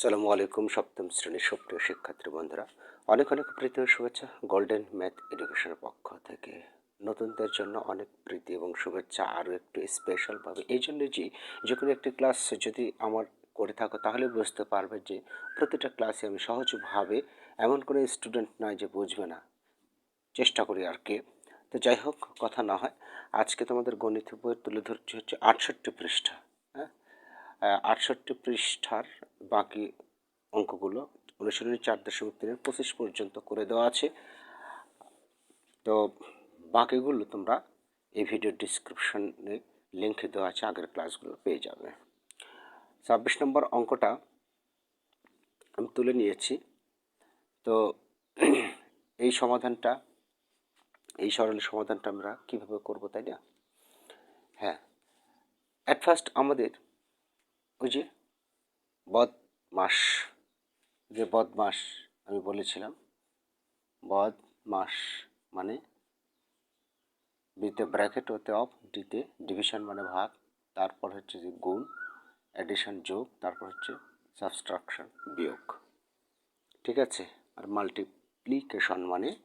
সালামু আলাইকুম, সপ্তম শ্রেণির সুপ্রিয় শিক্ষার্থী বন্ধুরা। অনেক অনেক প্রীতি শুভেচ্ছা গোল্ডেন ম্যাথ এডুকেশনের পক্ষ থেকে। নতুনদের জন্য অনেক প্রীতি এবং শুভেচ্ছা, আরও একটু স্পেশালভাবে এই জন্য যে যে কোনো একটি ক্লাস যদি আমার করে থাকো, তাহলে বুঝতে পারবে যে প্রতিটা ক্লাসে আমি সহজভাবে এমন কোনো স্টুডেন্ট নয় যে বুঝবে না। চেষ্টা করি আর কি। তো যাই হোক, কথা না হয়, আজকে তোমাদের গণিত বই তুলে ধরছি হচ্ছে আটষট্টি পৃষ্ঠা। আটষট্টি পৃষ্ঠার বাকি অঙ্কগুলো অনুশীলনী চার দশমিক তিনের পঁচিশ পর্যন্ত করে দেওয়া আছে। তো বাকিগুলো তোমরা এই ভিডিও ডিসক্রিপশনে লিঙ্ক দেওয়া আছে, আগের ক্লাসগুলো পেয়ে যাবে। ছাব্বিশ নম্বর অঙ্কটা আমি তুলে নিয়েছি। তো এই সমাধানটা, এই সরল সমাধানটা আমরা কীভাবে করব, তাই না? হ্যাঁ অ্যাট ফার্স্ট আমাদের ওই যে বদমাস যে বদমাস আমি বলেছিলাম। বদমাস মানে বিতে ব্র্যাকেট হতে অফ, ডিতে ডিভিশন মানে ভাগ, তারপর হচ্ছে যে গুণ, অ্যাডিশন যোগ, তারপর হচ্ছে সাবস্ট্রাকশন বিয়োগ। ঠিক আছে? আর মাল্টিপ্লিকেশন মানে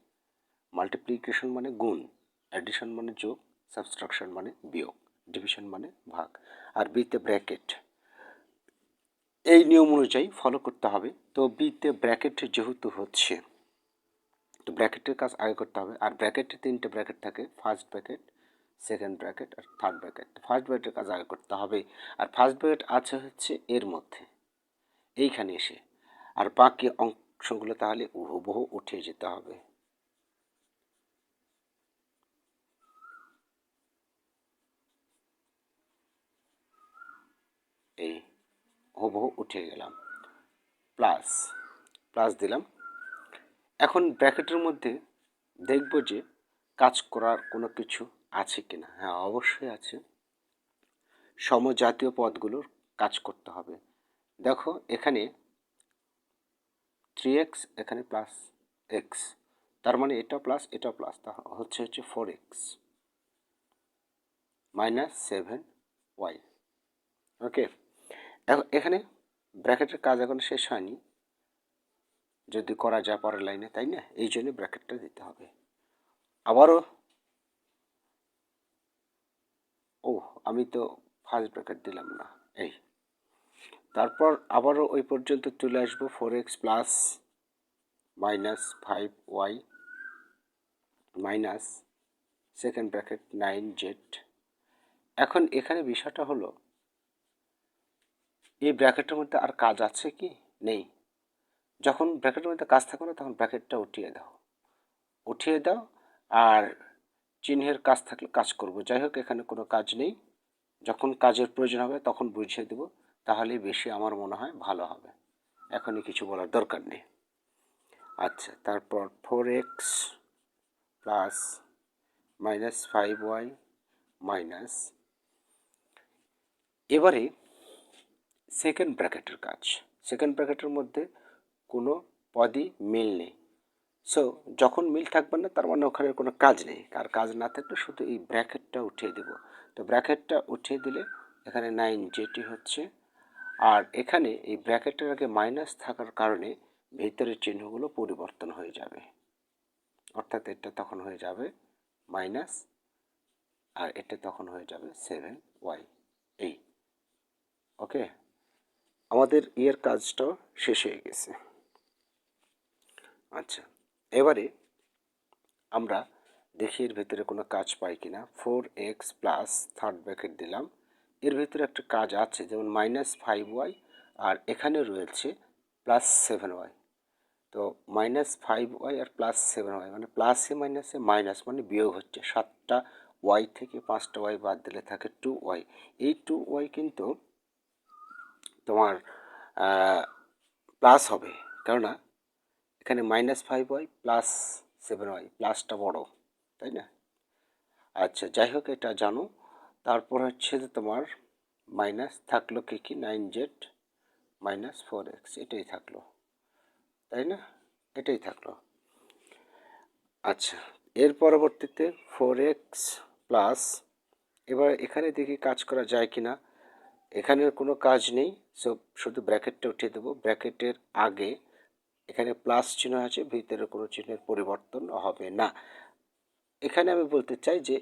মাল্টিপ্লিকেশন মানে গুণ, অ্যাডিশন মানে যোগ, সাবস্ট্রাকশন মানে বিয়োগ, ডিভিশন মানে ভাগ। আর বিতে ব্র্যাকেট এই নিয়ম অনুযায়ী ফলো করতে হবে। তো বিতে ব্র্যাকেট যেহেতু হচ্ছে, তো ব্র্যাকেটের কাজ আগে করতে হবে। আর ব্র্যাকেটে তিনটে ব্র্যাকেট থাকে ফার্স্ট ব্র্যাকেট সেকেন্ড ব্র্যাকেট আর থার্ড ব্র্যাকেট ফার্স্ট ব্র্যাকেটের কাজ আগে করতে হবে। আর ফার্স্ট ব্র্যাকেট আছে হচ্ছে এর মধ্যে, এইখানে এসে। আর বাকি অংশগুলো তাহলে হুবহু উঠে যেতে হবে এই হুবহু উঠে গেলাম। প্লাস প্লাস দিলাম। এখন ব্র্যাকেটের মধ্যে দেখব যে কাজ করার কোনো কিছু আছে কি না হ্যাঁ অবশ্যই আছে। সমজাতীয় পদগুলোর কাজ করতে হবে। দেখো, এখানে থ্রি এক্স এখানে প্লাস এক্স তার মানে এটা প্লাস এটা প্লাস তা হচ্ছে হচ্ছে four x minus seven y okay এখানে ব্র্যাকেটের কাজ এখন শেষ হয়নি। যদি করা যায় পরের লাইনে, তাই না? এই জন্য ব্র্যাকেটটা দিতে হবে। আবারও ও আমি তো ফার্স্ট ব্র্যাকেট দিলাম না। এই। তারপর আবারও ওই পর্যন্ত চলে আসব। Four x plus minus five y minus second bracket nine z এখন এখানে বিষয়টা হলো এই ব্র্যাকেটের মধ্যে আর কাজ আছে কি? নেই। যখন ব্র্যাকেটের মধ্যে কাজ থাকবে না, তখন ব্র্যাকেটটা উঠিয়ে দাও। উঠিয়ে দাও আর চিহ্নের কাজ থাকলে কাজ করব। যাই হোক, এখানে কোনো কাজ নেই। যখন কাজের প্রয়োজন হবে, তখন বুঝিয়ে দেব। তাহলেই বেশি আমার মনে হয় ভালো হবে। এখনই কিছু বলার দরকার নেই। আচ্ছা তারপর four x plus minus five y minus এবারে সেকেন্ড ব্র্যাকেটের কাজ। সেকেন্ড ব্র্যাকেটের মধ্যে কোনো পদই মিল নেই। সো যখন মিল থাকবে না, তার মানে ওখানে কোনো কাজ নেই। আর কাজ না থাকলে শুধু এই ব্র্যাকেটটা উঠিয়ে দেব। তো ব্র্যাকেটটা উঠিয়ে দিলে এখানে নাইন যেটি হচ্ছে, আর এখানে এই ব্র্যাকেটের আগে মাইনাস থাকার কারণে ভেতরের চিহ্নগুলো পরিবর্তন হয়ে যাবে। অর্থাৎ এটা তখন হয়ে যাবে মাইনাস আর এটা তখন হয়ে যাবে সেভেন ওয়াই এই ওকে আমাদের ইয়ের কাজটাও শেষ হয়ে গেছে। আচ্ছা এবারে আমরা দেখি এর ভেতরে কোনো কাজ পাই কি না four x plus third bracket দিলাম। এর ভেতরে একটা কাজ আছে, যেমন মাইনাস ফাইভ ওয়াই, আর এখানে রয়েছে প্লাস সেভেন ওয়াই। তো মাইনাস ফাইভ ওয়াই আর প্লাস সেভেন ওয়াই মানে প্লাসে মাইনাসে মাইনাস মানে বিয়োগ হচ্ছে। সাতটা ওয়াই থেকে পাঁচটা ওয়াই বাদ দিলে থাকে টু ওয়াই। এই টু ওয়াই কিন্তু তোমার প্লাস হবে। কেননা, এখানে minus five y plus seven y প্লাসটা বড়, তাই না? আচ্ছা যাই হোক, এটা জানো। তারপর হচ্ছে যে তোমার মাইনাস থাকল কি কি? Nine z minus four x এটাই থাকল, তাই না? এটাই থাকল। আচ্ছা এর পরবর্তীতে ফোর এক্স প্লাস এবার এখানে দেখি কাজ করা যায় কি না এখানের কোনো কাজ নেই সো শুধু ব্র্যাকেটটা উঠিয়ে দেবো। ব্র্যাকেটের আগে এখানে প্লাস চিহ্ন আছে, ভিতরে কোনো চিহ্নের পরিবর্তন হবে না। এখানে আমি বলতে চাই যে,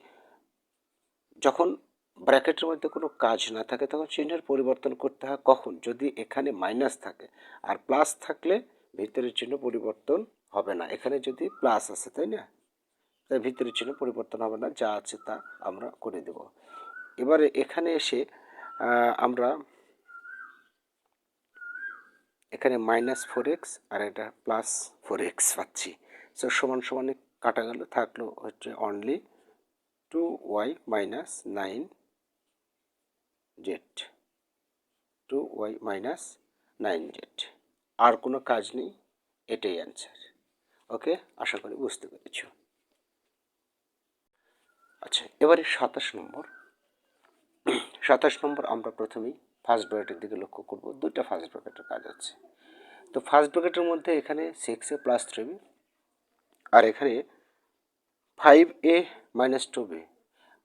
যখন ব্র্যাকেটের মধ্যে কোনো কাজ না থাকে, তখন চিহ্নের পরিবর্তন করতে হয় কখন? যদি এখানে মাইনাস থাকে, আর প্লাস থাকলে ভিতরের চিহ্ন পরিবর্তন হবে না। এখানে যদি প্লাস আছে, তাই না? তাই ভিতরের চিহ্ন পরিবর্তন হবে না, যা আছে তা আমরা করে দেব। এবারে এখানে এসে আমরা এখানে মাইনাস ফোর এক্স আর এটা প্লাস ফোর এক্স পাচ্ছি। সো সমান সমানে কাটা গেল, থাকল হচ্ছে only two y minus nine z two y minus nine z আর কোনো কাজ নেই, এটাই অ্যান্সার ওকে আশা করি বুঝতে পেরেছ। আচ্ছা এবারে সাতাশ নম্বর। সাতাশ নম্বর, আমরা প্রথমেই ফার্স্ট ব্র্যাকেটের দিকে লক্ষ্য করব। দুইটা ফার্স্ট ব্র্যাকেটের কাজ আছে। তো ফার্স্ট ব্র্যাকেটের মধ্যে এখানে six a plus three b, আর এখানে five a minus two b.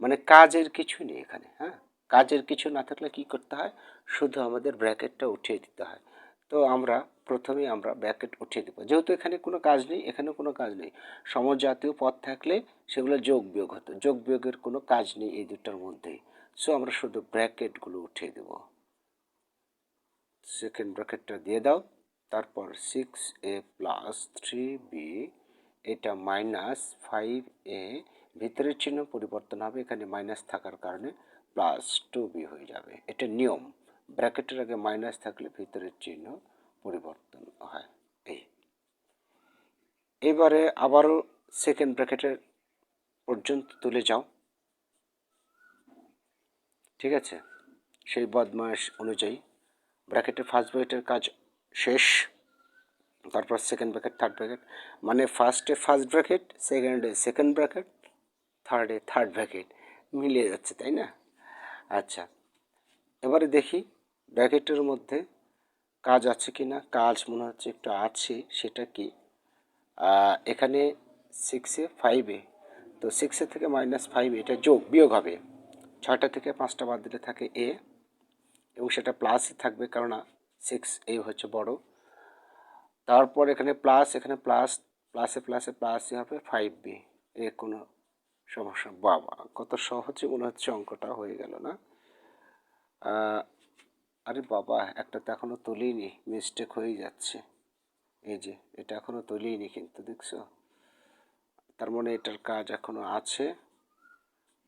মানে কাজের কিছু নেই এখানে হ্যাঁ? কাজের কিছু না থাকলে কি করতে হয়? শুধু আমাদের ব্র্যাকেটটা উঠিয়ে দিতে হয়। তো আমরা প্রথমেই আমরা ব্র্যাকেট উঠিয়ে দেবো। যেহেতু এখানে কোনো কাজ নেই এখানে কোনো কাজ নেই। সমজাতীয় পদ থাকলে সেগুলো যোগ বিয়োগ হতো। যোগ বিয়োগের কোনো কাজ নেই এই দুটার মধ্যেই। সো আমরা শুধু ব্র্যাকেটগুলো উঠিয়ে দেব। সেকেন্ড ব্র্যাকেটটা দিয়ে দাও। তারপর six a plus three b এটা মাইনাস ফাইভ এ ভিতরের চিহ্ন পরিবর্তন হবে, এখানে মাইনাস থাকার কারণে প্লাস টু বি হয়ে যাবে। এটা নিয়ম। ব্র্যাকেটের আগে মাইনাস থাকলে ভিতরের চিহ্ন পরিবর্তন হয়। এই। এবারে আবারও সেকেন্ড ব্র্যাকেটের পর্যন্ত তুলে যাও। ঠিক আছে? সেই বদমাস অনুযায়ী ব্র্যাকেটের ফার্স্ট ব্র্যাকেটের কাজ শেষ, তারপর সেকেন্ড ব্র্যাকেট থার্ড ব্র্যাকেট মানে ফার্স্টে ফার্স্ট ব্র্যাকেট সেকেন্ডে সেকেন্ড ব্র্যাকেট থার্ডে থার্ড ব্র্যাকেট মিলে যাচ্ছে, তাই না? আচ্ছা এবারে দেখি ব্র্যাকেটের মধ্যে কাজ আছে কি না? কাজ মনে হচ্ছে একটু আছে, সেটা কি? এখানে সিক্সে ফাইভে তো সিক্সে থেকে মাইনাস ফাইভ এটা যোগ, বিয়োগ হবে। ছয়টা থেকে পাঁচটা বাদ দিলে থাকে এ এবং সেটা প্লাসই থাকবে কেননা সিক্স এ হচ্ছে বড়। তারপর এখানে প্লাস এখানে প্লাস প্লাসে প্লাসে প্লাসই হবে ফাইভ বি এ কোনো সমস্যা, বাবা, কত সহজে মনে হচ্ছে অঙ্কটা হয়ে গেল না। আরে বাবা, একটা তো এখনও তুলিনি মিস্টেক হয়ে যাচ্ছে। এই যে, এটা এখনও তুলিনি কিন্তু, দেখছ? তার মানে এটার কাজ এখনও আছে।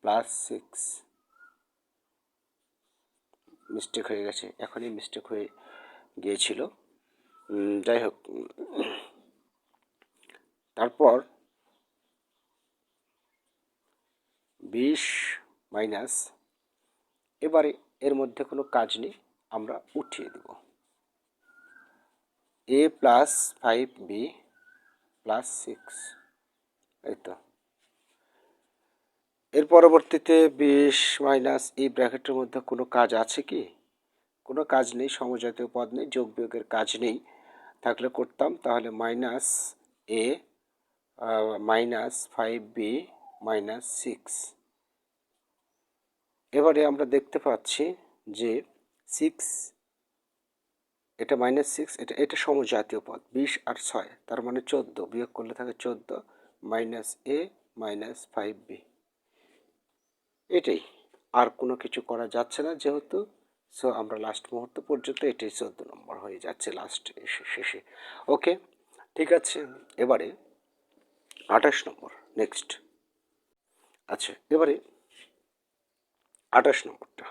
প্লাস সিক্স মিস্টেক হয়ে গেছে, এখনই মিস্টেক হয়ে গিয়েছিল। যাই হোক, তারপর বিশ মাইনাস, এবারে এর মধ্যে কোনো কাজ নেই, আমরা উঠিয়ে দেব। A plus five b plus six, এই তো। এর পরবর্তীতে বিশ মাইনাস এই ব্র্যাকেটের মধ্যে কোনো কাজ আছে কি? কোনো কাজ নেই, সমজাতীয় পদ নেই, যোগ বিয়োগের কাজ নেই। থাকলে করতাম, তাহলে minus a minus five b minus six. এবারে আমরা দেখতে পাচ্ছি যে সিক্স, এটা মাইনাস সিক্স, এটা এটা সমজাতীয় পদ, বিশ আর ছয়, তার মানে চোদ্দ, বিয়োগ করলে থাকে চোদ্দ, minus a, minus five b. এটাই। আর কোনো কিছু করা যাচ্ছে না যেহেতু। সো আমরা লাস্ট মুহূর্ত পর্যন্ত এটাই চোদ্দ নম্বর হয়ে যাচ্ছে লাস্ট এসে শেষে। ওকে ঠিক আছে? এবারে আঠাশ নম্বর। নেক্সট আচ্ছা এবারে আঠাশ নম্বরটা।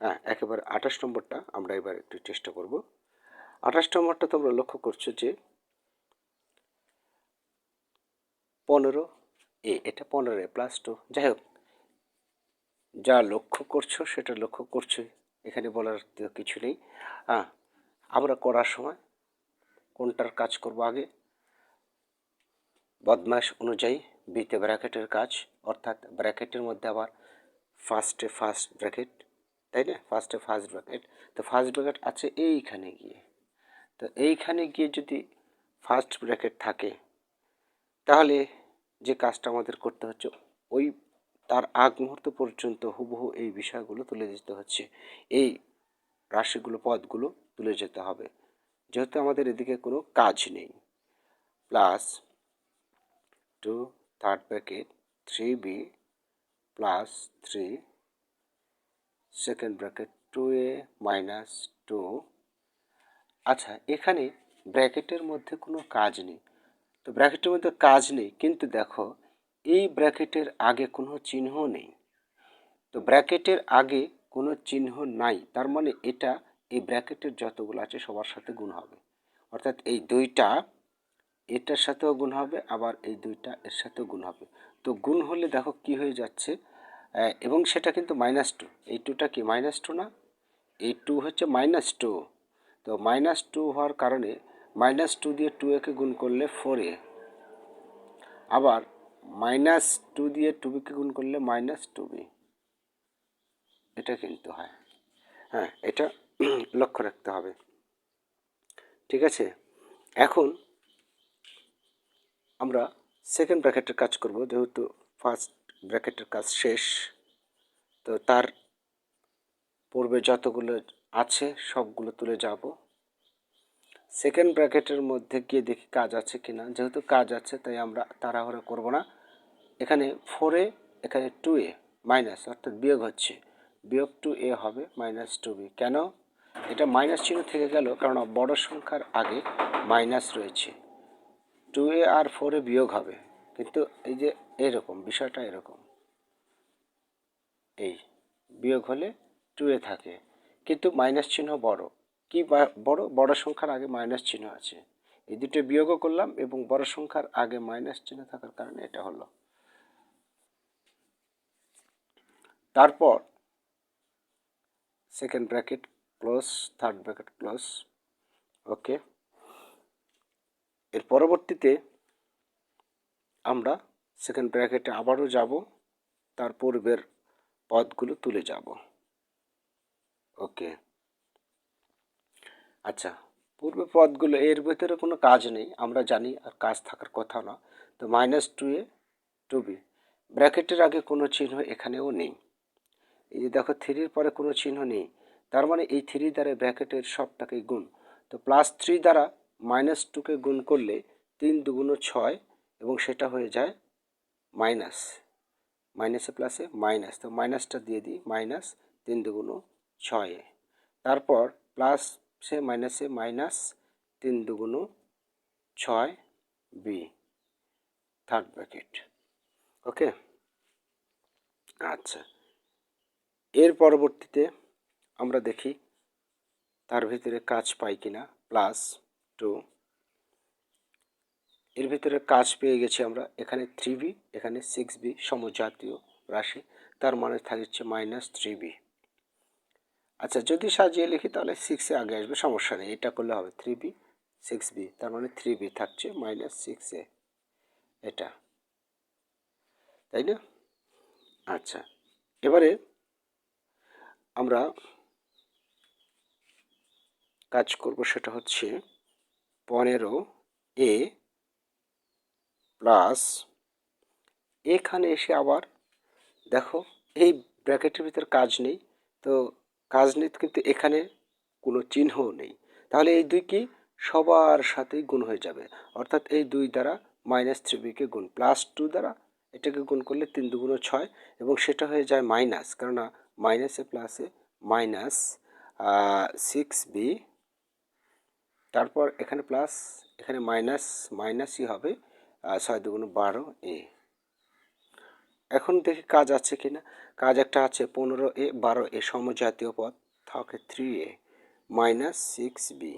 হ্যাঁ একেবারে আঠাশ নম্বরটা আমরা এবার একটু চেষ্টা করব। আঠাশ নম্বরটা তোমরা লক্ষ্য করছ যে পনেরো এ, এটা পনেরো প্লাস টু যাই হোক যা লক্ষ্য করছ, সেটা লক্ষ্য করছ। এখানে বলার তো কিছু নেই। হ্যাঁ আমরা করার সময় কোনটার কাজ করব আগে? বদমাস অনুযায়ী বিতে ব্র্যাকেটের কাজ, অর্থাৎ ব্র্যাকেটের মধ্যে আবার ফার্স্টে ফার্স্ট ব্র্যাকেট তাই না? ফার্স্টে ফার্স্ট ব্র্যাকেট তো ফার্স্ট ব্র্যাকেট আছে এইখানে গিয়ে। তো এইখানে গিয়ে যদি ফার্স্ট ব্র্যাকেট থাকে, তাহলে যে কাজটা আমাদের করতে হচ্ছে, ওই তার আগ মুহূর্ত পর্যন্ত হুবহু এই বিষয়গুলো তুলে দিতে হচ্ছে। এই রাশিগুলো, পদগুলো তুলে যেতে হবে। যেহেতু আমাদের এদিকে কোনো কাজ নেই। Plus two, third bracket, three b plus three, second bracket, two a minus two. আচ্ছা এখানে ব্র্যাকেটের মধ্যে কোনো কাজ নেই। তো ব্র্যাকেটের মধ্যে কাজ নেই, কিন্তু দেখো এই ব্র্যাকেটের আগে কোনো চিহ্ন নেই। তো ব্র্যাকেটের আগে কোনো চিহ্ন নাই, তার মানে এটা এই ব্র্যাকেটের যতগুলো আছে সবার সাথে গুণ হবে। অর্থাৎ এই দুইটা এটার সাথেও গুণ হবে, আবার এই দুইটা এর সাথেও গুণ হবে। তো গুণ হলে দেখো কি হয়ে যাচ্ছে এবং সেটা কিন্তু মাইনাস টু এই টুটা কি মাইনাস টু না? এই টু হচ্ছে মাইনাস টু তো মাইনাস টু হওয়ার কারণে মাইনাস টু দিয়ে টু একে গুণ করলে ফোর এ। আবার মাইনাস টু দিয়ে টু বিকে গুণ করলে মাইনাস টু বি এটা কিন্তু হয়। হ্যাঁ এটা লক্ষ্য রাখতে হবে। ঠিক আছে? এখন আমরা সেকেন্ড ব্র্যাকেটের কাজ করব, যেহেতু ফার্স্ট ব্র্যাকেটের কাজ শেষ। তো তার পূর্বে যতগুলো আছে, সবগুলো তুলে যাব। সেকেন্ড ব্র্যাকেটের মধ্যে গিয়ে দেখি কাজ আছে কি না যেহেতু কাজ আছে, তাই আমরা তাড়াহুড়ো করব না। এখানে ফোরে এখানে টু এ মাইনাস অর্থাৎ বিয়োগ হচ্ছে। বিয়োগ টু এ হবে মাইনাস টু বি কেন? এটা মাইনাস চিহ্ন থেকে গেল কারণ বড় সংখ্যার আগে মাইনাস রয়েছে। টু এ আর ফোরে বিয়োগ হবে। কিন্তু এই যে এরকম, বিষয়টা এরকম। এই, বিয়োগ হলে টু এ থাকে। কিন্তু মাইনাস চিহ্ন বড়। কি বড় বড় সংখ্যার আগে মাইনাস চিহ্ন আছে। এই দুটো বিয়োগও করলাম এবং বড় সংখ্যার আগে মাইনাস চিহ্ন থাকার কারণে এটা হলো। তারপর second bracket close third bracket close okay এর পরবর্তীতে আমরা সেকেন্ড ব্র্যাকেটে আবারও যাব, তার পূর্বের পদগুলো তুলে যাব ওকে আচ্ছা পূর্বে পদগুলো এর ভেতরে কোনো কাজ নেই, আমরা জানি আর কাজ থাকার কথা না। তো minus two a two b ব্র্যাকেটের আগে কোনো চিহ্ন এখানেও নেই। এই যে দেখো থ্রির পরে কোনো চিহ্ন নেই, তার মানে এই থ্রি দ্বারা ব্র্যাকেটের সবটাকে গুণ। তো প্লাস থ্রি দ্বারা মাইনাস টুকে গুণ করলে তিন দুগুণ ছয় এবং সেটা হয়ে যায় মাইনাস মাইনাসে প্লাসে মাইনাস তো মাইনাসটা দিয়ে দিই মাইনাস তিন দুগুণ ছয়ে তারপর প্লাস সে মাইনাসে মাইনাস তিন দুগুণ ছয় বি থার্ড ব্র্যাকেট ওকে আচ্ছা। এর পরবর্তীতে আমরা দেখি তার ভিতরে কাজ পাই কিনা প্লাস টু এর ভিতরে কাজ পেয়ে গেছি আমরা, এখানে থ্রি বি এখানে সিক্স বি সমজাতীয় রাশি, তার মানে থাকছে মাইনাস থ্রি বি আচ্ছা যদি সাজিয়ে লিখি তাহলে সিক্সে আগে আসবে, সমস্যা নেই। এটা করলে হবে থ্রি বি সিক্স বি তার মানে থ্রি বি থাকছে মাইনাস সিক্স এ। এটা, তাই না? আচ্ছা এবারে আমরা কাজ করব সেটা হচ্ছে পনেরো এ প্লাস এখানে এসে আবার দেখো, এই ব্র্যাকেটের ভিতর কাজ নেই। তো কাজ নেই কিন্তু এখানে কোনো চিহ্নও নেই। তাহলে এই দুই কি সবার সাথেই গুণ হয়ে যাবে? অর্থাৎ এই দুই দ্বারা মাইনাস থ্রি বিকে গুণ প্লাস টু দ্বারা এটাকে গুণ করলে তিন দুগুণ ছয় এবং সেটা হয়ে যায় মাইনাস। কেননা মাইনাসে প্লাসে মাইনাস সিক্স বি, তারপর এখানে প্লাস, এখানে মাইনাস, মাইনাসই হবে ছয় দুগুণ বারো এ। এখন দেখি কাজ আছে কি না কাজ একটা আছে, পনেরো এ, বারো এ, সমজাতীয় পদ। থাকে three a minus six b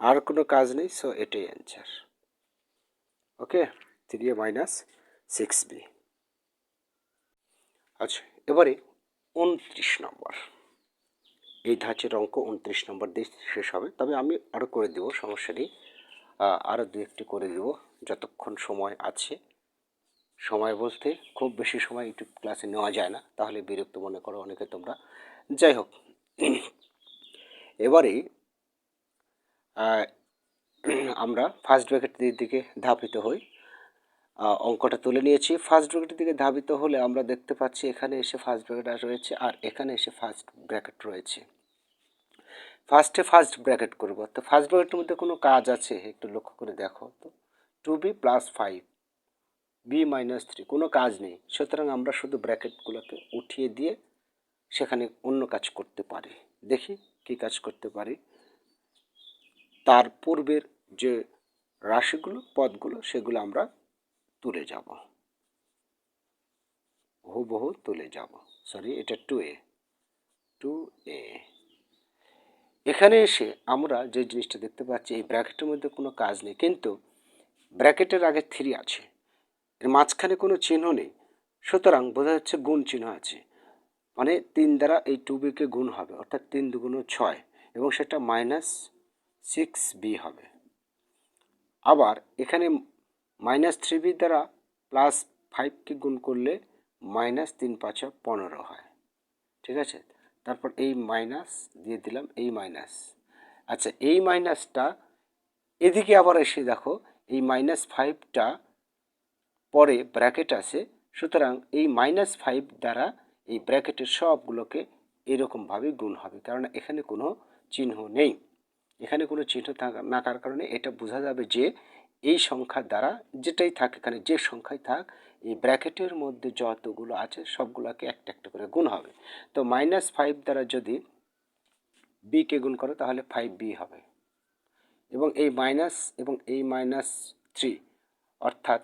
আর কোনো কাজ নেই সো এটাই answer okay three a minus six b আচ্ছা এবারে উনত্রিশ নম্বর। এই ধাঁচের অঙ্ক উনত্রিশ নম্বর দিয়ে শেষ হবে। তবে আমি আরও করে দেবো, সমস্যা নেই। আরও দু একটি করে দেবো, যতক্ষণ সময় আছে। সময় বলতে খুব বেশি সময় ইউটিউব ক্লাসে নেওয়া যায় না। তাহলে বিরক্ত মনে করো অনেকে তোমরা। যাই হোক, এবারে আমরা ফার্স্ট ব্র্যাকেটের দিকে ধাপিত হই। অঙ্কটা তুলে নিয়েছি। ফার্স্ট ব্র্যাকেটের দিকে ধাবিত হলে আমরা দেখতে পাচ্ছি এখানে এসে ফার্স্ট ব্র্যাকেট রয়েছে আর এখানে এসে ফার্স্ট ব্র্যাকেট রয়েছে। ফার্স্টে ফার্স্ট ব্র্যাকেট করব। তো ফার্স্ট ব্র্যাকেটের মধ্যে কোনো কাজ আছে? একটু লক্ষ্য করে দেখো। তো two b plus five b minus three কোনো কাজ নেই। সুতরাং আমরা শুধু ব্র্যাকেটগুলোকে উঠিয়ে দিয়ে সেখানে অন্য কাজ করতে পারি। দেখি কি কাজ করতে পারি। তার পূর্বের যে রাশিগুলো, পদগুলো, সেগুলো আমরা তুলে যাব। হুবহু তুলে যাব। সরি এটা টু এ টু এ এখানে এসে আমরা যে জিনিসটা দেখতে পাচ্ছি, এই ব্র্যাকেটের মধ্যে কোনো কাজ নেই। কিন্তু ব্র্যাকেটের আগে থ্রি আছে। এর মাঝখানে কোনো চিহ্ন নেই। সুতরাং বোঝা যাচ্ছে গুণ চিহ্ন আছে। মানে তিন দ্বারা এই টু বিকে গুণ হবে, অর্থাৎ তিন দুগুণ ছয়, এবং সেটা মাইনাস সিক্স বি হবে। আবার এখানে মাইনাস থ্রি বি দ্বারা প্লাস ফাইভকে গুণ করলে মাইনাস তিন পাঁচা পনেরো হয়। ঠিক আছে? তারপর এই মাইনাস দিয়ে দিলাম এই মাইনাস আচ্ছা এই মাইনাসটা এদিকে আবার এসে দেখো, এই মাইনাস ফাইভটা পরে ব্র্যাকেট আছে, সুতরাং এই মাইনাস ফাইভ দ্বারা এই ব্র্যাকেটের সবগুলোকে এরকমভাবে গুণ হবে, কারণ এখানে কোনো চিহ্ন নেই। এখানে কোনো চিহ্ন থাকা না থাকার কারণে এটা বোঝা যাবে যে এই সংখ্যার দ্বারা যেটাই থাক এখানে, যে সংখ্যাই থাক, এই ব্র্যাকেটের মধ্যে যতগুলো আছে সবগুলোকে একটা একটা করে গুণ হবে। তো মাইনাস ফাইভ দ্বারা যদি বিকে গুণ করো, তাহলে ফাইভ বি হবে। এবং এই মাইনাস এবং এই মাইনাস থ্রি অর্থাৎ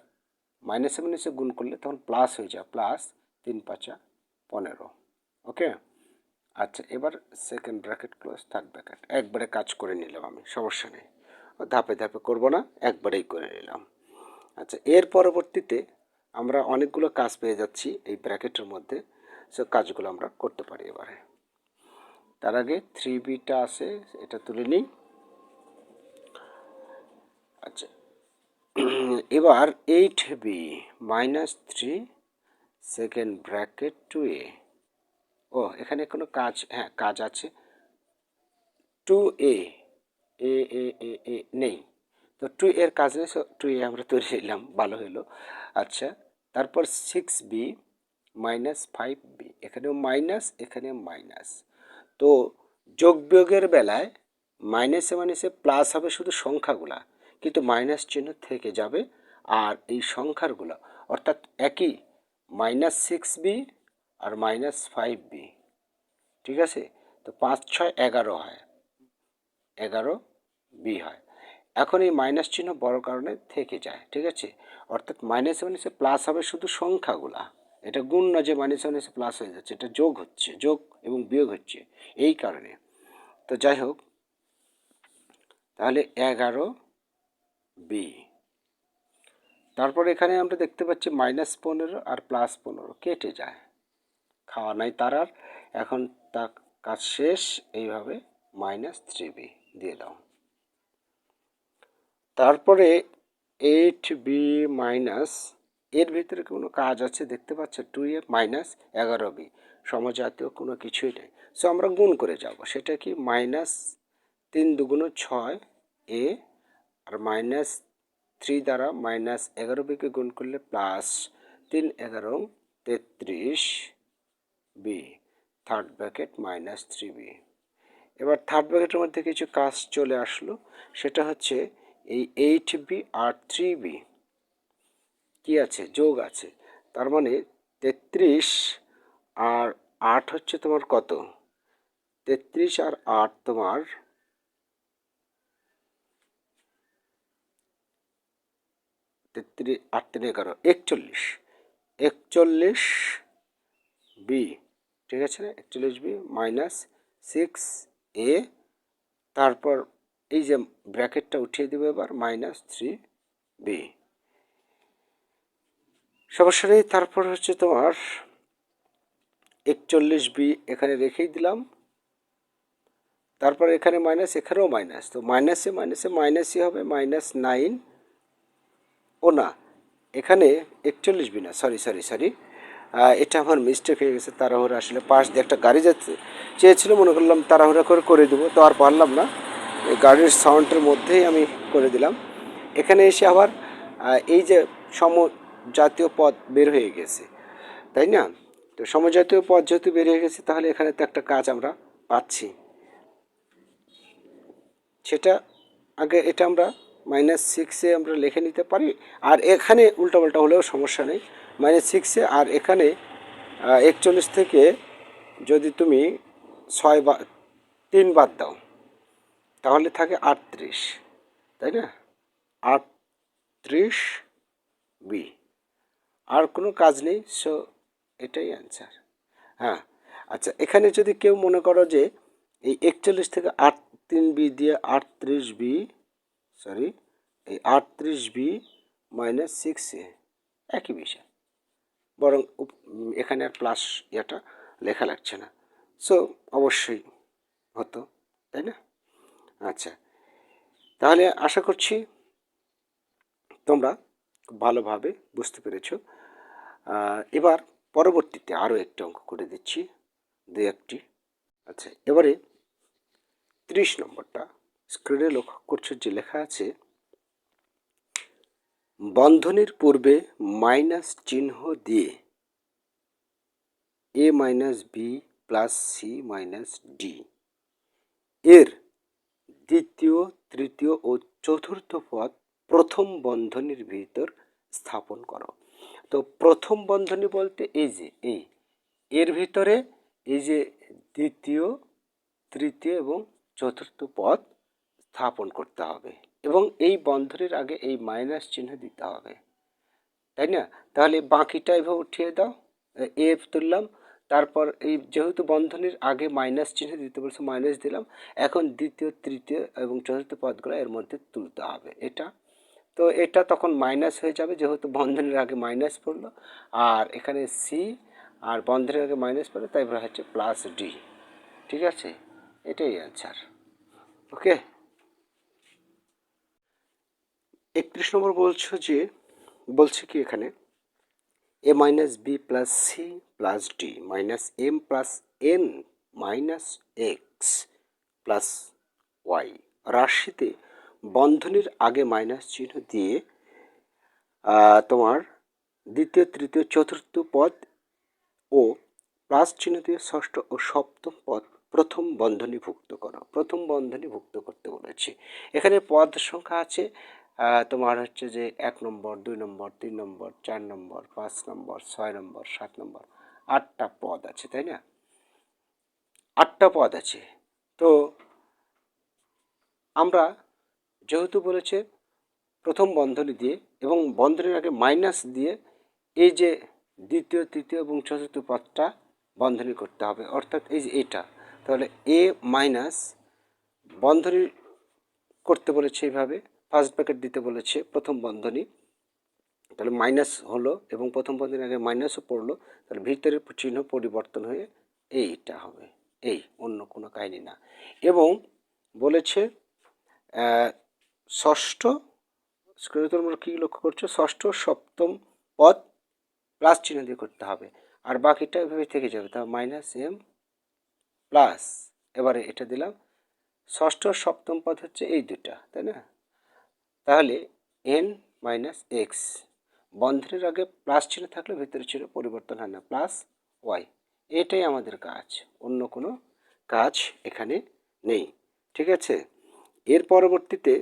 মাইনাসে মাইনাসে গুণ করলে তখন প্লাস হয়ে যায় প্লাস তিন পাঁচা পনেরো। ওকে আচ্ছা এবার second bracket close third bracket একবারে কাজ করে নিলাম আমি, সমস্যা নেই। ধাপে ধাপে করব না, একবারেই করে নিলাম। আচ্ছা এর পরবর্তীতে আমরা অনেকগুলো কাজ পেয়ে যাচ্ছি এই ব্র্যাকেটের মধ্যে। সে, কাজগুলো আমরা করতে পারি এবারে। তার আগে থ্রি বিটা আছে, এটা তুলে নিই। আচ্ছা এবার eight b minus three second bracket two a ও, এখানে কোনো কাজ হ্যাঁ কাজ আছে। টু এ এ এ এ এ নেই। তো টু এর কাজ নেই টু এ আমরা তৈরি নিলাম ভালো হলো। আচ্ছা তারপর six b minus five b এখানেও মাইনাস এখানে মাইনাস তো যোগ বিয়োগের বেলায় মাইনাসে মাইনাসে প্লাস হবে শুধু সংখ্যাগুলা। কিন্তু মাইনাস চিহ্ন থেকে যাবে আর এই সংখ্যারগুলো, অর্থাৎ একই, মাইনাস সিক্স বি আর মাইনাস ফাইভ বি, ঠিক আছে? তো পাঁচ, ছয়, এগারো হয়। এগারো বি হয়। এখন এই মাইনাস চিহ্ন বড় কারণে থেকে যায়, ঠিক আছে? অর্থাৎ মাইনাস মাইনাসে প্লাস হবে শুধু সংখ্যাগুলা। এটা গুণ না যে মাইনাস মাইনাসে প্লাস হয়ে যাচ্ছে, এটা যোগ হচ্ছে, যোগ এবং বিয়োগ হচ্ছে, এই কারণে। তো যাই হোক, তাহলে এগারো বি তারপর এখানে আমরা দেখতে পাচ্ছি মাইনাস পনেরো আর প্লাস পনেরো কেটে যায়। খাওয়া নাই তার আর, এখন তা কাজ শেষ, এইভাবে মাইনাস থ্রি বি দিয়ে দাও। তারপরে এইট বি মাইনাস এর ভিতরে কোনো কাজ আছে? দেখতে পাচ্ছ টু এ মাইনাস এগারো বি সমজাতীয় কোনো কিছুই নেই। সো আমরা গুণ করে যাব, সেটা কি? মাইনাস তিন দুগুণ ছয় এ আর মাইনাস থ্রি দ্বারা মাইনাস এগারো বিকে গুণ করলে প্লাস তিন এগারো তেত্রিশ b third bracket minus three b এবার থার্ড ব্র্যাকেটের মধ্যে কিছু কাজ চলে আসলো, সেটা হচ্ছে এই এইট বি আর থ্রি বি কী আছে? যোগ আছে। তার মানে তেত্রিশ আর আট হচ্ছে তোমার কত? তেত্রিশ আর আট তোমার তেত্রিশ আট তিন এগারো, একচল্লিশ। একচল্লিশ বি ঠিক আছে না? একচল্লিশ বি মাইনাস সিক্স এ তারপর এই যে ব্র্যাকেটটা উঠিয়ে দেবো এবার মাইনাস থ্রি বি সমস্যা নেই, তারপর হচ্ছে তোমার একচল্লিশ বি এখানে রেখেই দিলাম। তারপর এখানে মাইনাস এখানেও মাইনাস তো মাইনাসে মাইনাসে মাইনাসই হবে মাইনাস নাইন ও না, এখানে একচল্লিশ বিনা সরি সরি সরি এটা আমার মিস্টেক হয়ে গেছে, তাড়াহুড়া। আসলে পাশ দিয়ে একটা গাড়ি যাচ্ছে চেয়েছিল, মনে করলাম তাড়াহুড়া করে করে দেবো, তো আর পারলাম না। গাড়ির সাউন্ডের মধ্যেই আমি করে দিলাম। এখানে এসে আবার এই যে সম জাতীয় পদ বের হয়ে গেছে, তাই না? তো সমজাতীয় পদ যেহেতু বের হয়ে গেছে, তাহলে এখানে তো একটা কাজ আমরা পাচ্ছি। সেটা আগে, এটা আমরা মাইনাস সিক্সে আমরা লিখে নিতে পারি। আর এখানে উল্টাপাল্টা হলেও সমস্যা নেই। মাইনাস সিক্সে আর এখানে একচল্লিশ থেকে যদি তুমি ছয় বা, তিন বাদ দাও, তাহলে থাকে আটত্রিশ, তাই না? আটত্রিশ বি আর কোনো কাজ নেই সো এটাই অ্যান্সার হ্যাঁ আচ্ছা এখানে যদি কেউ মনে করো যে এই একচল্লিশ থেকে আট, তিন বি দিয়ে আটত্রিশ বি সরি, এই আটত্রিশ বি মাইনাস সিক্স এ, একই বিষয়। বরং এখানে আর প্লাস ইয়েটা লেখা লাগছে না। সো অবশ্যই হতো, তাই না? আচ্ছা তাহলে আশা করছি তোমরা ভালোভাবে বুঝতে পেরেছ। এবার পরবর্তীতে আরও একটি অঙ্ক করে দিচ্ছি দু একটি আচ্ছা এবারে ত্রিশ নম্বরটা। স্ক্রিনে লক্ষ্য করছ যে লেখা আছে, বন্ধনীর পূর্বে মাইনাস চিহ্ন দিয়ে a minus b plus c minus d. এর দ্বিতীয়, তৃতীয় ও চতুর্থ পদ প্রথম বন্ধনীর ভিতর স্থাপন করো। তো প্রথম বন্ধনী বলতে এই যে, এই, এর ভিতরে এই যে দ্বিতীয়, তৃতীয় এবং চতুর্থ পদ স্থাপন করতে হবে এবং এই বন্ধনের আগে এই মাইনাস চিহ্ন দিতে হবে। তাই না? তাহলে বাকিটা এভাবে উঠিয়ে দাও, এ তুললাম, তারপর এই যেহেতু বন্ধনের আগে মাইনাস চিহ্ন দিতে বলছে, মাইনাস দিলাম, এখন দ্বিতীয়, তৃতীয় এবং চতুর্থ পদগুলো এর মধ্যে তুলতে হবে এটা। তো এটা তখন মাইনাস হয়ে যাবে, যেহেতু বন্ধনের আগে মাইনাস পড়ল, আর এখানে সি আর বন্ধনের আগে মাইনাস পড়ল তাই হচ্ছে প্লাস ডি ঠিক আছে? এটাই অ্যান্সার ওকে একত্রিশ নম্বর বলছো যে, বলছে কি এখানে? A minus b plus c plus d minus m plus n minus x plus y রাশিতে বন্ধনীর আগে মাইনাস চিহ্ন দিয়ে তোমার দ্বিতীয়, তৃতীয়, চতুর্থ পদ ও প্লাস চিহ্ন দিয়ে ষষ্ঠ ও সপ্তম পদ প্রথম বন্ধনীভুক্ত করা। প্রথম বন্ধনীভুক্ত করতে বলেছি। এখানে পদ সংখ্যা আছে তোমার হচ্ছে যে এক নম্বর, দুই নম্বর, তিন নম্বর, চার নম্বর, পাঁচ নম্বর, ছয় নম্বর, সাত নম্বর, আটটা পদ আছে, তাই না? আটটা পদ আছে। তো আমরা যেহেতু বলেছে প্রথম বন্ধনী দিয়ে এবং বন্ধনীর আগে মাইনাস দিয়ে এই যে দ্বিতীয়, তৃতীয় এবং চতুর্থ পদটা বন্ধনী করতে হবে, অর্থাৎ এই যে এটা, তাহলে এ মাইনাস বন্ধনী করতে বলেছে এইভাবে ফার্স্ট ব্র্যাকেট দিতে বলেছে প্রথম বন্ধনী। তাহলে মাইনাস হলো এবং প্রথম বন্ধনীর আগে মাইনাসও পড়ল। তাহলে ভিতরের চিহ্ন পরিবর্তন হয়ে এইটা হবে। এই, অন্য কোনো কাহিনী না। এবং বলেছে ষষ্ঠ তোমরা কী লক্ষ্য করছ? ষষ্ঠ, সপ্তম পদ প্লাস চিহ্ন দিয়ে করতে হবে। আর বাকিটা এভাবে থেকে যাবে। তা মাইনাস এম প্লাস এবারে এটা দিলাম। ষষ্ঠ, সপ্তম পদ হচ্ছে এই দুটা তাই না? তাহলে এন মাইনাস এক্স বন্ধনের আগে প্লাস চিহ্ন থাকলে ভিতরে চিহ্ন পরিবর্তন হয় না প্লাস ওয়াই এটাই আমাদের কাজ, অন্য কোনো কাজ এখানে নেই, ঠিক আছে? এর পরবর্তীতে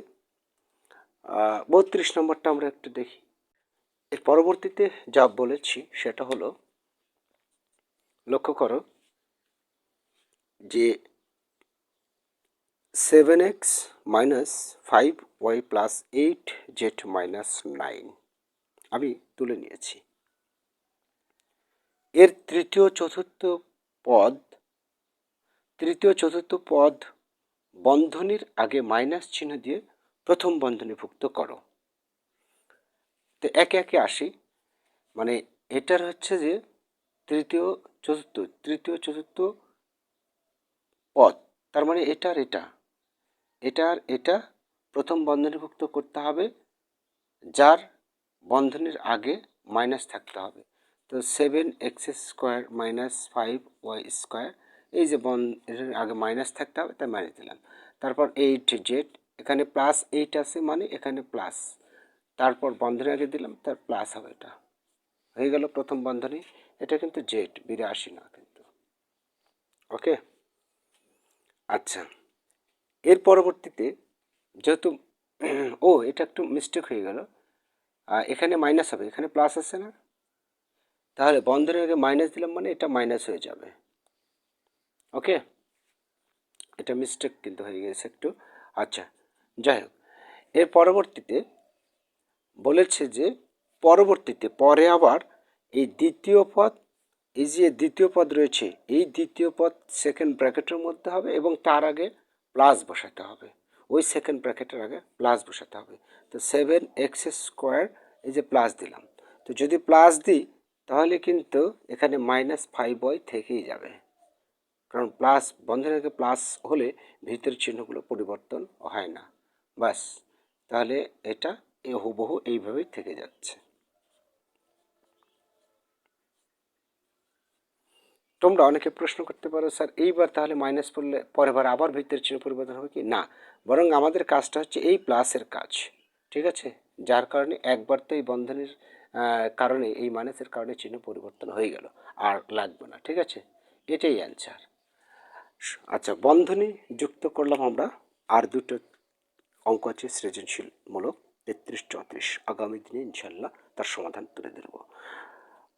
বত্রিশ নম্বরটা আমরা একটু দেখি। এর পরবর্তীতে যা বলেছি সেটা হলো, লক্ষ্য করো যে seven x minus five y plus eight z minus nine আমি তুলে নিয়েছি। এর তৃতীয় চতুর্থ পদ, তৃতীয় চতুর্থ পদ বন্ধনীর আগে মাইনাস চিহ্ন দিয়ে প্রথম বন্ধনীভুক্ত করো। তো একে একে আসি। মানে এটার হচ্ছে যে তৃতীয় চতুর্থ তৃতীয় চতুর্থ পদ, তার মানে এটার এটা। এটার এটা প্রথম বন্ধনীভুক্ত করতে হবে, যার বন্ধনীর আগে মাইনাস থাকতে হবে। তো seven x square minus five y square এই যে বন্ধের আগে মাইনাস থাকতে হবে, তাই মাইনাস দিলাম। তারপর এইট জেড এখানে প্লাস এইট আছে মানে এখানে প্লাস তারপর বন্ধের আগে দিলাম, তার প্লাস হবে এটা। হয়ে গেল প্রথম বন্ধনী, এটা কিন্তু জেড বিরাশি না কিন্তু। ওকে আচ্ছা। এর পরবর্তীতে যেহেতু, ও, এটা একটু মিস্টেক হয়ে গেল। এখানে মাইনাস হবে, এখানে প্লাস আছে না। তাহলে বন্ধনের আগে মাইনাস দিলাম মানে এটা মাইনাস হয়ে যাবে। ওকে এটা মিস্টেক কিন্তু হয়ে গেছে একটু। আচ্ছা যাই হোক। এর পরবর্তীতে বলেছে যে, পরবর্তীতে পরে আবার এই দ্বিতীয় পদ, এই যে দ্বিতীয় পদ রয়েছে, এই দ্বিতীয় পদ সেকেন্ড ব্র্যাকেটের মধ্যে হবে এবং তার আগে প্লাস বসাতে হবে। ওই সেকেন্ড ব্র্যাকেটের আগে প্লাস বসাতে হবে। তো সেভেন এক্স স্কোয়ার এই যে প্লাস দিলাম। তো যদি প্লাস দিই, তাহলে কিন্তু এখানে মাইনাস ফাইভ ওয়াই থেকেই যাবে। কারণ প্লাস বন্ধনের আগে প্লাস হলে ভিতরের চিহ্নগুলো পরিবর্তন হয় না। বাস তাহলে এটা এ হুবহু এইভাবেই থেকে যাচ্ছে। তোমরা অনেকে প্রশ্ন করতে পারো, স্যার, এইবার তাহলে মাইনাস পড়লে পরেরবার আবার ভিতরের চিহ্ন পরিবর্তন হবে কি? না, বরং আমাদের কাজটা হচ্ছে এই প্লাসের কাজ, ঠিক আছে? যার কারণে একবার তো এই বন্ধনের কারণে, এই মাইনাসের কারণে চিহ্ন পরিবর্তন হয়ে গেল, আর লাগবে না, ঠিক আছে? এটাই অ্যান্সার আচ্ছা বন্ধনী যুক্ত করলাম আমরা, আর দুটো অঙ্ক আছে সৃজনশীলমূলক, তেত্রিশ চৌত্রিশ। আগামী দিনে ইনশাল্লাহ তার সমাধান তুলে ধরবো।